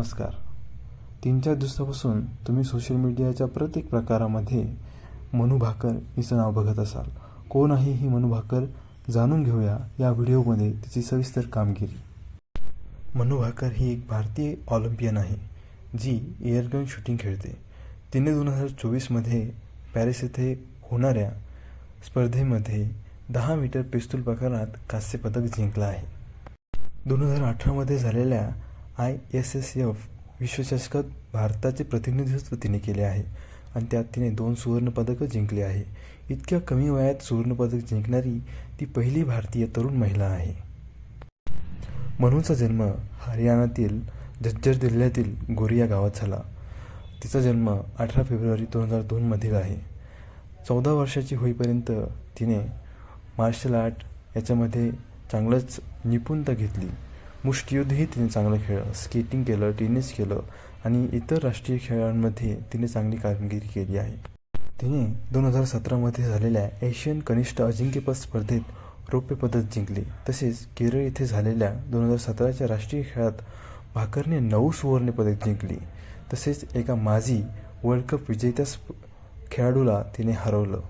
नमस्कार. तीन चार दिवसापासून तुम्ही सोशल मीडियाच्या प्रत्येक प्रकारामध्ये मनू भाकर हिचं नाव बघत असाल. कोण आहे ही मनू भाकर? जाणून घेऊया या व्हिडिओमध्ये तिची सविस्तर कामगिरी. मनू भाकर ही एक भारतीय ऑलिम्पियन आहे जी एअरगन शूटिंग खेळते. तिने दोन हजार चोवीसमध्ये पॅरिस येथे होणाऱ्या स्पर्धेमध्ये दहा मीटर पिस्तूल प्रकारात कांस्य पदक जिंकलं आहे. दोन हजार अठरामध्ये झालेल्या आय एस एस एफ विश्वचषकात भारताचे प्रतिनिधित्व तिने केले आहे आणि त्यात तिने दोन सुवर्णपदकं जिंकली आहे. इतक्या कमी वयात सुवर्णपदक जिंकणारी ती पहिली भारतीय तरुण महिला आहे. मनूचा जन्म हरियाणातील झज्जर जिल्ह्यातील गोरी या गावात झाला. तिचा जन्म अठरा फेब्रुवारी दोन हजार दोनमधील आहे. चौदा वर्षाची होईपर्यंत तिने मार्शल आर्ट याच्यामध्ये चांगलंच निपुणता घेतली. मुष्टियुद्धही तिने चांगलं खेळलं. स्केटिंग केलं टेनिस केलं आणि इतर राष्ट्रीय खेळांमध्ये तिने चांगली कामगिरी केली आहे. तिने दोन हजार सतरामध्ये झालेल्या एशियन कनिष्ठ अजिंक्यपद स्पर्धेत रौप्य पदक जिंकले. तसेच केरळ येथे झालेल्या दोन हजार सतराच्या राष्ट्रीय खेळात भाकरने नऊ सुवर्ण पदक जिंकली. तसेच एका माजी वर्ल्ड कप विजेत्या स्प खेळाडूला तिने हरवलं.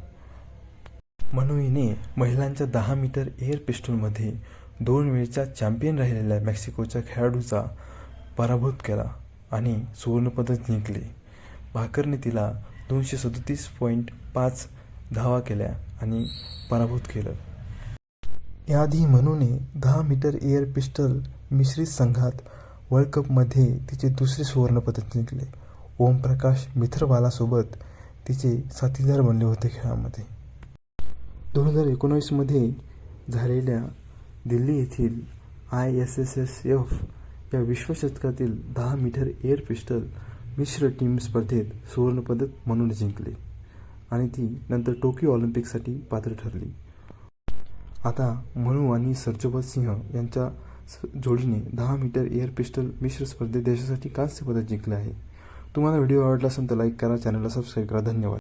मनुईने महिलांच्या दहा मीटर एअर पिस्टलमध्ये दोन वेळच्या चॅम्पियन राहिलेल्या मेक्सिकोच्या खेळाडूचा पराभूत केला आणि सुवर्णपदक जिंकले. भाकरने तिला दोनशे सदतीस पॉईंट पाच धावा केल्या आणि पराभूत केलं. याआधी मनूने दहा मीटर एअर पिस्टल मिश्रित संघात वर्ल्ड कपमध्ये तिचे दुसरे सुवर्णपदक जिंकले. ओमप्रकाश मित्रवालासोबत तिचे साथीदार बनले होते खेळामध्ये. दोन हजार एकोणावीसमध्ये झालेल्या दिल्ली येथील I S S S F या विश्वचषकातील दहा मीटर एअर पिस्टल मिश्र टीम स्पर्धेत सुवर्णपदक म्हणून जिंकले आणि ती नंतर टोकियो ऑलिम्पिकसाठी पात्र ठरली. आता मनू आणि सरजोबत सिंह यांच्या स- जोडीने दहा मीटर एअर पिस्टल मिश्र स्पर्धेत देशासाठी कांस्य पदक जिंकले आहे. तुम्हाला व्हिडिओ आवडला असेल तर लाईक करा चॅनलला सबस्क्राईब करा. धन्यवाद.